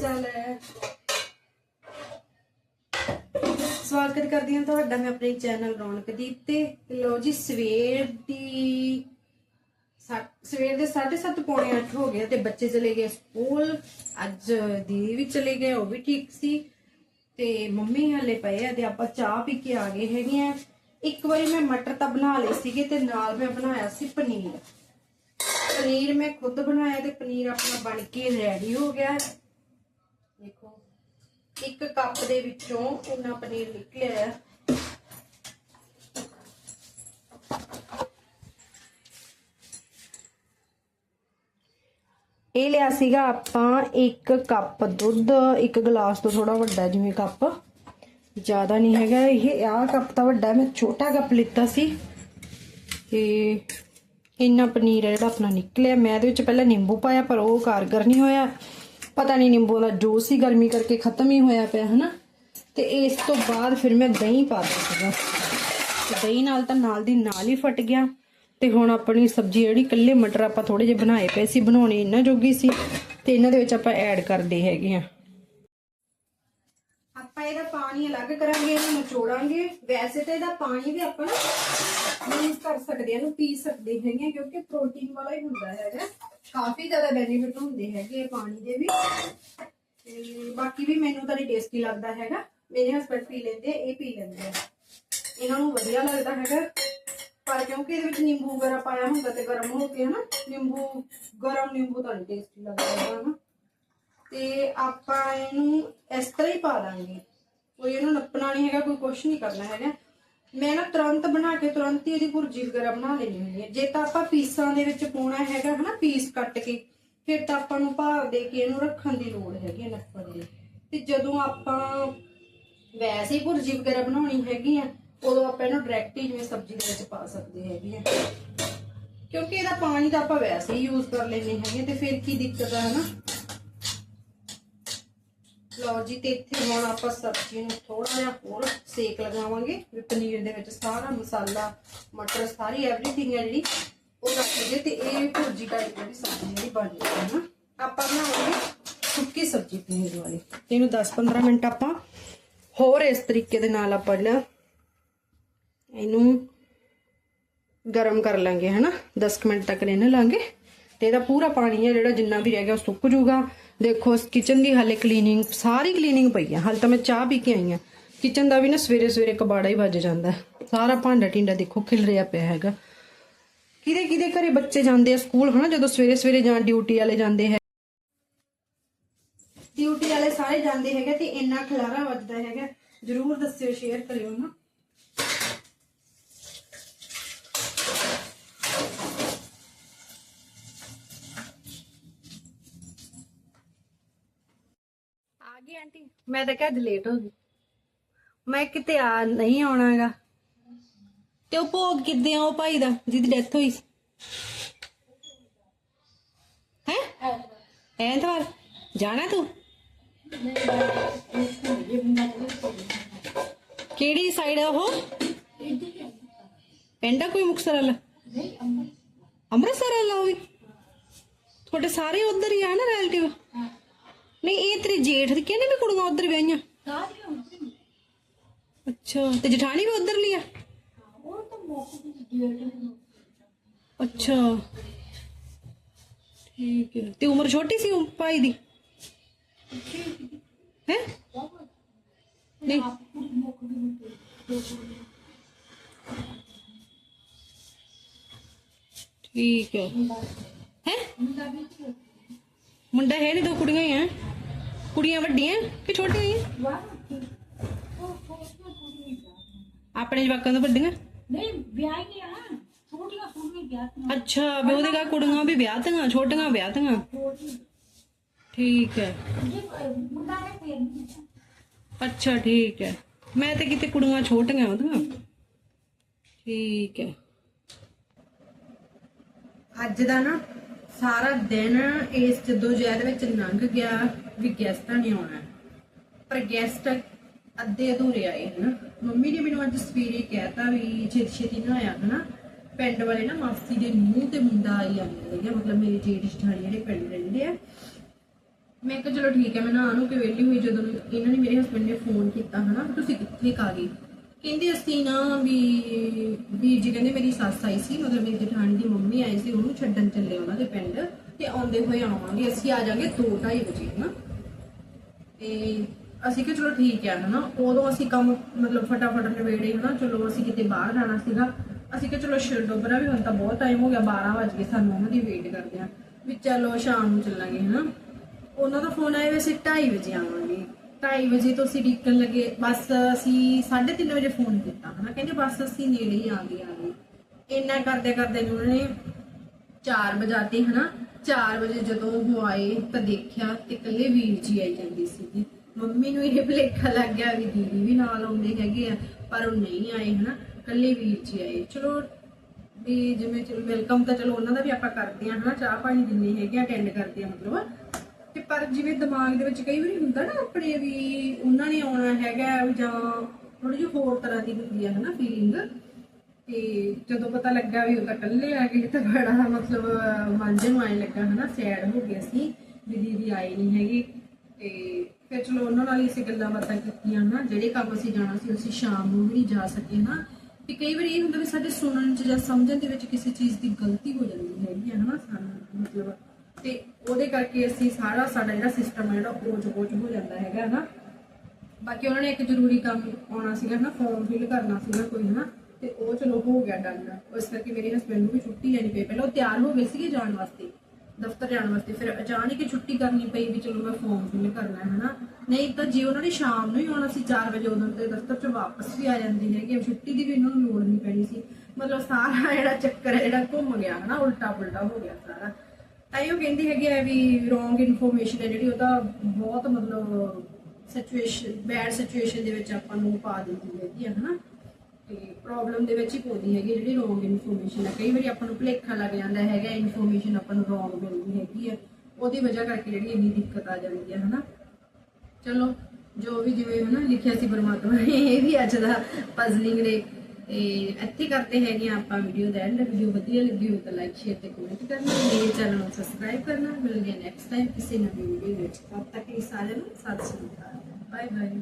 ਚਾਲ। ਸਵਾਗਤ ਕਰਦੀ ਹਾਂ ਤੁਹਾਡਾ ਮੈਂ ਆਪਣੇ ਚੈਨਲ ਰੌਣਕ ਦੀਪ ਤੇ। ਲੋ ਜੀ, ਸਵੇਰ ਦੀ ਸੱਤ- ਸਵੇਰ ਦੇ 7:30 ਪੌਣੇ 8 ਹੋ ਗਏ ਤੇ ਬੱਚੇ ਚਲੇ ਗਏ ਸਕੂਲ। ਅੱਜ ਦੀਦੀ ਵੀ ਚਲੇ ਗਏ, ਉਹ ਵੀ ਠੀਕ ਸੀ। ਤੇ ਮੰਮੀ ਹਲੇ ਪਏ ਆ ਤੇ ਆਪਾਂ ਚਾਹ ਪੀ ਕੇ ਆ ਗਏ ਹੈਗੇ ਆ। ਇੱਕ ਵਾਰੀ ਮੈਂ ਮਟਰ ਤਾਂ ਬਣਾ ਲਏ ਸੀਗੇ ਤੇ ਨਾਲ ਮੈਂ ਬਣਾਇਆ ਸੀ ਪਨੀਰ। ਪਨੀਰ ਮੈਂ ਖੁਦ ਬਣਾਇਆ ਤੇ ਪਨੀਰ ਆਪਣਾ ਬਣ ਕੇ ਰੈਡੀ ਹੋ ਗਿਆ। ਦੇਖੋ, ਇੱਕ ਕੱਪ ਦੇ ਵਿੱਚੋਂ ਉਹਨਾਂ ਪਨੀਰ ਨਿਕਲਿਆ ਹੈ ਇਹ ਲਿਆ ਸੀਗਾ ਆਪਾਂ ਇੱਕ ਕੱਪ ਦੁੱਧ, ਇੱਕ ਗਲਾਸ ਤੋਂ ਥੋੜਾ ਵੱਡਾ ਜਿਵੇਂ ਕੱਪ। ਜ਼ਿਆਦਾ ਨਹੀਂ ਹੈਗਾ ਇਹ, ਆਹ ਕੱਪ ਤਾਂ ਵੱਡਾ, ਮੈਂ ਛੋਟਾ ਕੱਪ ਲਿੱਤਾ ਸੀ। ਤੇ ਇੰਨਾ ਪਨੀਰ ਹੈ ਜਿਹੜਾ ਆਪਣਾ ਨਿਕਲਿਆ। ਮੈਂ ਇਹਦੇ ਵਿੱਚ ਪਹਿਲਾਂ ਨਿੰਬੂ ਪਾਇਆ, ਪਰ ਉਹ ਕਾਰਗਰ ਨਹੀਂ ਹੋਇਆ। ਪਤਾ ਨਹੀਂ ਨਿੰਬੂ ਦਾ ਜੂਸ ਹੀ ਗਰਮੀ ਕਰਕੇ ਖਤਮ ਹੀ ਹੋਇਆ ਪਿਆ, ਹਨਾ? ਤੇ ਇਸ ਤੋਂ ਬਾਅਦ ਫਿਰ ਮੈਂ ਦਹੀਂ ਪਾ ਦਿੱਤਾ। ਸੀਗਾ ਦਹੀਂ ਨਾਲ ਤਾਂ ਨਾਲ ਦੀ ਨਾਲ ਹੀ ਫਟ ਗਿਆ। ਤੇ ਹੁਣ ਆਪਣੀ ਸਬਜ਼ੀ ਜਿਹੜੀ ਕੱਲੇ ਮਟਰ ਆਪਾਂ ਥੋੜੇ ਜਿਹੇ ਬਣਾਏ ਪਏ ਸੀ, ਬਣਾਉਣੇ ਇਹਨਾਂ ਜੋਗੀ ਸੀ। ਤੇ ਇਹਨਾਂ ਦੇ ਵਿੱਚ ਆਪਾਂ ਐਡ ਕਰਦੇ ਹੈਗੇ ਆ। ਆਪਾਂ ਇਹਦਾ ਪਾਣੀ ਅਲੱਗ ਕਰਾਂਗੇ, ਇਹਨੂੰ ਨਿਚੋੜਾਂਗੇ। ਵੈਸੇ ਤਾਂ ਇਹਦਾ ਪਾਣੀ ਵੀ ਆਪਾਂ ਯੂਜ਼ ਕਰ ਸਕਦੇ ਹਾਂ, ਇਹਨੂੰ ਪੀ ਸਕਦੇ ਹੈਗੇ ਆ ਕਿਉਂਕਿ ਪ੍ਰੋਟੀਨ ਵਾਲਾ ਹੀ ਹੁੰਦਾ ਹੈਗਾ। ਕਾਫੀ ਜ਼ਿਆਦਾ ਬੈਨੀਫਿਟ ਹੁੰਦੇ ਹੈਗੇ ਇਹ ਪਾਣੀ ਦੇ ਵੀ। ਤੇ ਬਾਕੀ ਵੀ ਮੈਨੂੰ ਤਾਂ ਨਹੀਂ ਟੇਸਟੀ ਲੱਗਦਾ ਹੈਗਾ। ਮੇਰੇ ਹਸਬੰਡ ਪੀ ਲੈਂਦੇ, ਇਹ ਪੀ ਲੈਂਦੇ ਆ। ਇਹਨਾਂ ਨੂੰ ਵਧੀਆ ਲੱਗਦਾ ਹੈਗਾ। ਪਰ ਕਿਉਂਕਿ ਇਹਦੇ ਵਿੱਚ ਨਿੰਬੂ ਵਗੈਰਾ ਪਾਇਆ ਹੁੰਦਾ ਤੇ ਗਰਮ ਹੋ ਕੇ ਹਨਾ, ਨਿੰਬੂ, ਗਰਮ ਨਿੰਬੂ ਤਾਂ ਟੇਸਟੀ ਲੱਗਦਾ ਹੈਗਾ ਹਨਾ। ਤੇ ਆਪਾਂ ਇਹਨੂੰ ਇਸ ਤਰ੍ਹਾਂ ਹੀ ਪਾ ਦਾਂਗੇ। ਕੋਈ ਇਹਨੂੰ ਨੱਪਣਾ ਨਹੀਂ ਹੈਗਾ, ਕੋਈ ਕੁਛ ਨਹੀਂ ਕਰਨਾ ਹੈਗਾ। ਮੈਂ ਨਾ ਤੁਰੰਤ ਬਣਾ ਕੇ, ਤੁਰੰਤ ਹੀ ਇਹਦੀ ਭੁਰਜੀ ਵਗੈਰਾ ਬਣਾ ਲੈਣੀ ਹੁੰਦੀ ਹੈ। ਜੇ ਤਾਂ ਆਪਾਂ ਪੀਸਾਂ ਦੇ ਵਿੱਚ ਪਾਉਣਾ ਹੈਗਾ ਹਨਾ, ਪੀਸ ਕੱਟ ਕੇ, ਫਿਰ ਤਾਂ ਆਪਾਂ ਨੂੰ ਭਾਵ ਦੇ ਕੇ ਇਹਨੂੰ ਰੱਖਣ ਦੀ ਲੋੜ ਹੈਗੀ ਹੈ ਨੱਪਣ ਦੀ। ਤੇ ਜਦੋਂ ਆਪਾਂ ਵੈਸੇ ਹੀ ਭੁਰਜੀ ਵਗੈਰਾ ਬਣਾਉਣੀ ਹੈਗੀ ਆ, ਉਦੋਂ ਆਪਾਂ ਇਹਨੂੰ ਡਾਇਰੈਕਟ ਹੀ ਜਿਵੇਂ ਸਬਜ਼ੀ ਦੇ ਵਿੱਚ ਪਾ ਸਕਦੇ ਹੈਗੇ ਆ। ਕਿਉਂਕਿ ਇਹਦਾ ਪਾਣੀ ਤਾਂ ਆਪਾਂ ਵੈਸੇ ਹੀ ਯੂਜ਼ ਕਰ ਲੈਂਦੇ ਹੈਗੇ ਤੇ ਫਿਰ ਕੀ ਦਿੱਕਤ ਆ ਹਨਾ? ਲਓ ਜੀ, ਤੇ ਇੱਥੇ ਹੁਣ ਆਪਾਂ ਸਬਜ਼ੀ ਨੂੰ ਥੋੜਾ ਜਿਹਾ ਹੋਰ ਸੇਕ ਲਗਾਵਾਂਗੇ। ਵੀ ਪਨੀਰ ਦੇ ਵਿੱਚ ਸਾਰਾ ਮਸਾਲਾ, ਮਟਰ, ਸਾਰੀ ਐਵਰੀਥਿੰਗ ਹੈ ਜਿਹੜੀ, ਉਹ ਰੱਖ ਲਈਏ ਤੇ ਇਹ ਭੁਰਜੀ ਟਾਈਪ ਜਿਹੜੀ ਸਬਜ਼ੀ ਜਿਹੜੀ ਬਣ ਜਾਏਗੀ ਨਾ। ਆਪਾਂ ਬਣਾਵਾਂਗੇ ਸੁੱਕੀ ਸਬਜ਼ੀ ਪਨੀਰ ਵਾਲੀ। ਤੇ ਇਹਨੂੰ 10-15 ਮਿੰਟ ਆਪਾਂ ਹੋਰ ਇਸ ਤਰੀਕੇ ਦੇ ਨਾਲ ਆਪਾਂ ਜਿਹੜਾ ਇਹਨੂੰ ਗਰਮ ਕਰ ਲਾਂਗੇ, ਹਨਾ? 10 ਮਿੰਟ ਤੱਕ ਰਹਿਣ ਲਾਂਗੇ। ਤੇ ਇਹਦਾ ਪੂਰਾ ਪਾਣੀ ਹੈ ਜਿਹੜਾ ਜਿੰਨਾ ਵੀ ਰਹਿ ਗਿਆ ਉਹ ਸੁੱਕ ਜਾਊਗਾ। ਦੇਖੋ ਕਿਚਨ ਦੀ ਹਾਲੇ ਕਲੀਨਿੰਗ ਸਾਰੀ ਕਲੀਨਿੰਗ ਪਈ ਆ। ਹਾਲੇ ਤਾਂ ਮੈਂ ਚਾਹ ਪੀ ਕੇ ਆਈ ਆ। ਕਿਚਨ ਦਾ ਵੀ ਨਾ ਸਵੇਰੇ ਸਵੇਰੇ ਕਬਾੜਾ ਹੀ ਵੱਜ ਜਾਂਦਾ। ਸਾਰਾ ਭਾਂਡਾ ਟਿੰਡਾ ਦੇਖੋ, ਖਿਲ ਰਿਹਾ ਪਿਆ ਹੈਗਾ। ਕਿਹਦੇ ਕਿਹਦੇ ਘਰੇ ਬੱਚੇ ਜਾਂਦੇ ਆ ਸਕੂਲ, ਹਨਾ? ਜਦੋਂ ਸਵੇਰੇ ਸਵੇਰੇ ਜਾਂ ਡਿਊਟੀ ਵਾਲੇ ਜਾਂਦੇ ਹੈ ਡਿਊਟੀ ਵਾਲੇ ਸਾਰੇ ਜਾਂਦੇ ਹੈਗੇ ਤੇ ਇੰਨਾ ਖਲਾਰਾ ਵੱਜਦਾ ਹੈਗਾ। ਜਰੂਰ ਦੱਸਿਓ ਸ਼ੇਅਰ ਕਰਿਓ ਨਾ। ਆਂਟੀ, ਮੈਂ ਤਾਂ ਕਿਹਾ ਲੇਟ ਹੋ ਗਈ। ਮੈਂ ਕਿਤੇ ਆ ਨਹੀਂ ਆਉਣਾਗਾ ਤੇ ਉਹ ਭੋਗ ਕਿੱਦੇ ਆ ਉਹ ਭਾਈ ਦਾ, ਜਿਹਦੀ ਡੈਥ ਹੋਈ ਸੀ? ਹੈ? ਐਤਵਾਰ। ਜਾਣਾ ਤੂੰ? ਕਿਹੜੀ ਸਾਈਡ ਆ ਉਹ? ਪਿੰਡ ਆ ਕੋਈ ਮੁਕਸਰ ਵਾਲਾ? ਅੰਮ੍ਰਿਤਸਰ ਵਾਲਾ ਉਹ ਵੀ। ਤੁਹਾਡੇ ਸਾਰੇ ਉਧਰ ਹੀ ਆ ਨਾ ਰਿਲੇਟਿਵ ਨਹੀਂ, ਇਹ ਤੇਰੇ ਜੇਠ ਦੀ ਕਹਿੰਦੇ ਵੀ ਕੁੜੀਆਂ ਉਧਰ ਵਿਆਹੀਆਂ? ਅੱਛਾ, ਤੇ ਜਠਾਣੀ ਵੀ ਉਧਰ ਲਈ ਆ? ਅੱਛਾ। ਠੀਕ ਹੈ। ਤੇ ਉਮਰ ਛੋਟੀ ਸੀ ਉਹ ਭਾਈ ਦੀ? ਹੈ? ਨਹੀਂ। ਠੀਕ ਹੈ। ਹੈ? ਮੁੰਡਾ ਹੈ ਨਹੀਂ ਦੋ ਕੁੜੀਆਂ ਹੀ ਆ। ਕੁੜੀਆਂ ਵੱਡੀਆਂ ਕਿ ਛੋਟੀਆਂ ਹੀ ਆ? ਆਪਣੇ ਜਵਾਕਾਂ ਤੋਂ ਵੱਡੀਆਂ ਨਹੀਂ ਵਿਆਹ ਹੀ ਆ ਛੋਟੀਆਂ ਛੋਟੀਆਂ ਵਿਆਹ ਅੱਛਾ ਵੀ ਉਹਦੇ ਘਰ ਕੁੜੀਆਂ ਵੀ ਵਿਆਹ ਤੀਆਂ ਛੋਟੀਆਂ ਵਿਆਹ ਤੀਆਂ ਠੀਕ ਹੈ ਜੇ ਮੁੰਡਾ ਨੇ ਫੇਰ ਨਹੀਂ ਅੱਛਾ ਠੀਕ ਹੈ ਮੈਂ ਤੇ ਕਿਤੇ ਕੁੜੀਆਂ ਛੋਟੀਆਂ ਉਹਦੀਆਂ ਠੀਕ ਹੈ ਅੱਜ ਦਾ ਨਾ ਸਾਰਾ ਦਿਨ ਇਸ ਜਦੋਜਹਿਦ ਵਿੱਚ ਲੰਘ ਗਿਆ ਵੀ ਗੈਸਟਾਂ ਨੇ ਆਉਣਾ। ਪਰ ਗੈਸਟ ਅੱਧੇ ਅਧੂਰੇ ਆਏ ਹਨਾ। ਮੰਮੀ ਨੇ ਮੈਨੂੰ ਅੱਜ ਸਵੇਰੇ ਕਹਿਤਾ ਵੀ ਛੇਤੀ ਛੇਤੀ ਨਾ ਆਇਆ ਹਨਾ। ਪਿੰਡ ਵਾਲੇ ਨਾ ਮਾਸੀ ਦੇ ਮੂੰਹ ਤੇ ਮੁੰਡਾ ਆਈ ਜਾਂਦੇ ਨੇ ਮਤਲਬ ਮੇਰੇ ਜੇਠ ਜਠਾਣੀ ਜਿਹੜੇ ਪਿੰਡ ਰਹਿੰਦੇ ਆ। ਮੈਂ ਕਿਹਾ ਚਲੋ ਠੀਕ ਹੈ, ਮੈਂ ਨਾ ਨੂੰ ਕਿ ਵੇਲੀ ਹੋਈ ਜਦੋਂ ਇਹਨਾਂ ਨੇ ਮੇਰੇ ਹਸਬੰਡ ਨੇ ਫੋਨ ਕੀਤਾ ਹਨਾ ਤੁਸੀਂ ਕਿੱਥੇ ਕਾ ਗਏ? ਕਹਿੰਦੇ ਅਸੀਂ ਨਾ ਵੀ ਵੀਰ ਜੀ ਕਹਿੰਦੇ ਮੇਰੀ ਸੱਸ ਆਈ ਸੀ, ਮਤਲਬ ਮੇਰੀ ਜਠਾਣੀ ਦੀ ਮੰਮੀ ਆਈ ਸੀ, ਉਹਨੂੰ ਛੱਡਣ ਚੱਲੇ ਉਹਨਾਂ ਦੇ ਪਿੰਡ ਤੇ ਆਉਂਦੇ ਹੋਏ ਆਵਾਂਗੇ ਅਸੀਂ ਆ ਜਾਾਂਗੇ 2:30 ਵਜੇ, ਹਨਾ? ਤੇ ਅਸੀਂ ਕਿ ਚਲੋ ਠੀਕ ਹੈ, ਹਨਾ? ਉਦੋਂ ਅਸੀਂ ਕੰਮ, ਮਤਲਬ ਫਟਾਫਟ ਨਵੇੜੇ ਹਨਾ? ਚਲੋ ਅਸੀਂ ਕਿਤੇ ਬਾਹਰ ਜਾਣਾ ਸੀਗਾ। ਅਸੀਂ ਕਿ ਚਲੋ ਛੱਡੋ ਵੀ ਹੁਣ ਤਾਂ ਬਹੁਤ ਟਾਈਮ ਹੋ ਗਿਆ 12 ਵਜ ਗਏ, ਸਾਨੂੰ ਉਹਨਾਂ ਦੀ ਵੇਟ ਕਰਦੇ ਆ। ਵੀ ਚਲੋ ਸ਼ਾਮ ਨੂੰ ਚੱਲਾਂਗੇ, ਹਨਾ? ਉਹਨਾਂ ਦਾ ਫੋਨ ਆਇਆ ਵੈਸੇ 2:30 ਵਜੇ ਆਵਾਂਗੇ। 2:30 ਵਜੇ ਤੋਂ ਅਸੀਂ ਡਿੱਕਣ ਲੱਗੇ, ਬਸ ਅਸੀਂ 3:30 ਵਜੇ ਫੋਨ ਕੀਤਾ। ਹਨਾ, ਕਹਿੰਦੇ ਬਸ ਅਸੀਂ ਨੇੜੇ ਹੀ ਆ ਗਏ ਆ ਗਏ। ਇੰਨਾ ਕਰਦੇ ਕਰਦੇ ਨੂੰ ਉਹਨਾਂ ਨੇ 4 ਵਜਾਤੇ, ਹਨਾ 4 ਵਜੇ ਜਦੋਂ ਉਹ ਆਏ ਤਾਂ ਦੇਖਿਆ ਤੇ ਇਕੱਲੇ ਵੀਰ ਜੀ ਆਈ ਜਾਂਦੀ ਸੀਗੀ। ਮੰਮੀ ਨੂੰ ਇਹ ਭੁਲੇਖਾ ਲੱਗ ਗਿਆ ਵੀ ਦੀਦੀ ਵੀ ਨਾਲ ਆਉਂਦੇ ਹੈਗੇ ਆ, ਪਰ ਉਹ ਨਹੀਂ ਆਏ, ਹਨਾ। ਇਕੱਲੇ ਵੀਰ ਜੀ ਆਏ। ਚਲੋ, ਵੀ ਜਿਵੇਂ ਚਲੋ ਵੈਲਕਮ ਤਾਂ ਚਲੋ ਉਹਨਾਂ ਦਾ ਵੀ ਆਪਾਂ ਕਰਦੇ ਆ, ਹਨਾ ਚਾਹ ਪਾਣੀ ਦਿੰਦੇ ਹੈਗੇ ਅਟੈਂਡ ਕਰਦੇ ਆ, ਮਤਲਬ। ਪਰ ਜਿਵੇਂ ਦਿਮਾਗ ਦੇ ਵਿੱਚ ਕਈ ਵਾਰੀ ਹੁੰਦਾ ਨਾ ਆਪਣੇ ਵੀ ਉਹਨਾਂ ਨੇ ਆਉਣਾ ਹੈਗਾ ਜਾਂ ਥੋੜੀ ਜਿਹੀ ਹੋਰ ਤਰ੍ਹਾਂ ਦੀ ਹੁੰਦੀ ਆ ਹਨਾ ਫੀਲਿੰਗ ਤੇ ਜਦੋਂ ਪਤਾ ਲੱਗਾ ਵੀ ਉਹ ਤਾਂ ਇਕੱਲੇ ਆ ਗਏ ਤਾਂ ਬੜਾ ਮਤਲਬ ਮਨ ਜਿਹਾ ਨੂੰ ਆਏ ਲੱਗਾ ਹਨਾ ਸੈਡ ਹੋ ਗਿਆ ਸੀ ਵੀ ਦੀਦੀ ਆਈ ਨਹੀਂ ਹੈਗੀ। ਤੇ ਫਿਰ ਚਲੋ ਉਹਨਾਂ ਨਾਲ ਹੀ ਅਸੀਂ ਗੱਲਾਂ ਬਾਤਾਂ ਕੀਤੀਆਂ ਹਨਾ, ਜਿਹੜੇ ਕੰਮ ਅਸੀਂ ਜਾਣਾ ਸੀ ਅਸੀਂ ਸ਼ਾਮ ਨੂੰ ਵੀ ਜਾ ਸਕੇ ਹਨਾ। ਤੇ ਕਈ ਵਾਰੀ ਇਹ ਹੁੰਦਾ ਵੀ ਸਾਡੇ ਸੁਣਨ ਚ ਜਾਂ ਸਮਝਣ ਦੇ ਵਿੱਚ ਕਿਸੇ ਚੀਜ਼ ਦੀ ਗਲਤੀ ਹੋ ਜਾਂਦੀ ਹੈਗੀ ਹਨਾ ਸਾਨੂੰ, ਮਤਲਬ ਤੇ ਉਹਦੇ ਕਰਕੇ ਅਸੀਂ ਸਾਰਾ ਸਾਡਾ ਜਿਹੜਾ ਸਿਸਟਮ ਹੈ ਜਿਹੜਾ ਉਹ ਚ ਹੋ ਜਾਂਦਾ ਹੈਗਾ, ਹਨਾ? ਬਾਕੀ ਉਹਨਾਂ ਨੇ ਇੱਕ ਜ਼ਰੂਰੀ ਕੰਮ ਆਉਣਾ ਸੀਗਾ ਨਾ ਫਾਰਮ ਫਿਲ ਕਰਨਾ ਸੀਗਾ ਕੋਈ, ਹਨਾ? ਤੇ ਉਹ ਚਲੋ ਹੋ ਗਿਆ ਡਨ ਉਸ ਕਰਕੇ ਮੇਰੇ ਹਸਬੰਡ ਨੂੰ ਵੀ ਛੁੱਟੀ ਲੈਣੀ ਪਈ। ਪਹਿਲਾਂ ਉਹ ਤਿਆਰ ਹੋ ਗਏ ਸੀਗੇ ਜਾਣ ਵਾਸਤੇ, ਦਫ਼ਤਰ ਜਾਣ ਵਾਸਤੇ। ਫਿਰ ਅਚਾਨਕ ਹੀ ਛੁੱਟੀ ਕਰਨੀ ਪਈ ਵੀ ਚਲੋ ਮੈਂ ਫਾਰਮ ਫਿਲ ਕਰਨਾ ਹੈ, ਹਨਾ? ਨਹੀਂ, ਤਾਂ ਜੇ ਉਹਨਾਂ ਨੇ ਸ਼ਾਮ ਨੂੰ ਹੀ ਆਉਣਾ ਸੀ 4 ਵਜੇ ਉਦੋਂ ਤੇ ਦਫ਼ਤਰ ਚ ਵਾਪਸ ਵੀ ਆ ਜਾਂਦੀ ਹੈਗੀ। ਛੁੱਟੀ ਦੀ ਵੀ ਇਹਨਾਂ ਨੂੰ ਲੋੜ ਨਹੀਂ ਪੈਣੀ ਸੀ। ਮਤਲਬ ਸਾਰਾ ਜਿਹੜਾ ਚੱਕਰ ਹੈ ਜਿਹੜਾ ਘੁੰਮ ਗਿਆ, ਹਨਾ? ਉਲਟਾ ਪੁਲਟਾ ਹੋ ਗਿਆ ਸਾਰਾ। ਤਾਂ ਕਹਿੰਦੀ ਹੈਗੀ ਆ ਵੀ ਰੋਂਗ ਇਨਫੋਰਮੇਸ਼ਨ ਹੈ ਜਿਹੜੀ ਉਹ ਤਾਂ ਬਹੁਤ ਮਤਲਬ ਸਿਚੁਏਸ਼ਨ ਬੈਡ ਸਿਚੁਏਸ਼ਨ ਦੇ ਵਿੱਚ ਆਪਾਂ ਨੂੰ ਪਾ ਦਿੰਦੀ ਹੈਗੀ ਆ, ਹਨਾ? ਤੇ ਪ੍ਰੋਬਲਮ ਦੇ ਵਿੱਚ ਹੀ ਪਾਉਂਦੀ ਹੈਗੀ ਜਿਹੜੀ ਰੋਂਗ ਇਨਫੋਰਮੇਸ਼ਨ ਹੈ ਕਈ ਵਾਰੀ ਆਪਾਂ ਨੂੰ ਭੁਲੇਖਾ ਲੱਗ ਜਾਂਦਾ ਹੈਗਾ ਇਨਫੋਰਮੇਸ਼ਨ ਆਪਾਂ ਨੂੰ ਰੋਂਗ ਮਿਲਦੀ ਹੈਗੀ ਆ। ਉਹਦੀ ਵਜ੍ਹਾ ਕਰਕੇ ਜਿਹੜੀ ਇੰਨੀ ਦਿੱਕਤ ਆ ਜਾਂਦੀ ਹੈ ਹਨਾ? ਚਲੋ, ਜੋ ਵੀ ਜਿਵੇਂ ਹਨਾ ਲਿਖਿਆ ਸੀ ਪਰਮਾਤਮਾ ਨੇ, ਇਹ ਵੀ ਅੱਜ ਦਾ ਪਜ਼ਲਿੰਗ ਨੇ। ਤੇ ਇੱਥੇ ਕਰਦੇ ਹੈਗੇ ਆ ਆਪਾਂ ਵੀਡੀਓ ਦਾ ਐਂਡ ਵੀਡੀਓ ਵਧੀਆ ਲੱਗੀ ਹੋਵੇ ਤਾਂ ਲਾਈਕ ਸ਼ੇਅਰ ਤੇ ਕਮੈਂਟ ਕਰਨਾ। ਮੇਰੇ ਚੈਨਲ ਨੂੰ ਸਬਸਕ੍ਰਾਈਬ ਕਰਨਾ। ਮਿਲਦੇ ਹਾਂ ਨੈਕਸਟ ਟਾਈਮ ਕਿਸੇ ਨਵੀਂ ਵੀਡੀਓ ਵਿੱਚ। ਤਦ ਤੱਕ ਲਈ ਸਾਰਿਆਂ ਨੂੰ ਸਤਿ ਸ਼੍ਰੀ ਅਕਾਲ। Bye bye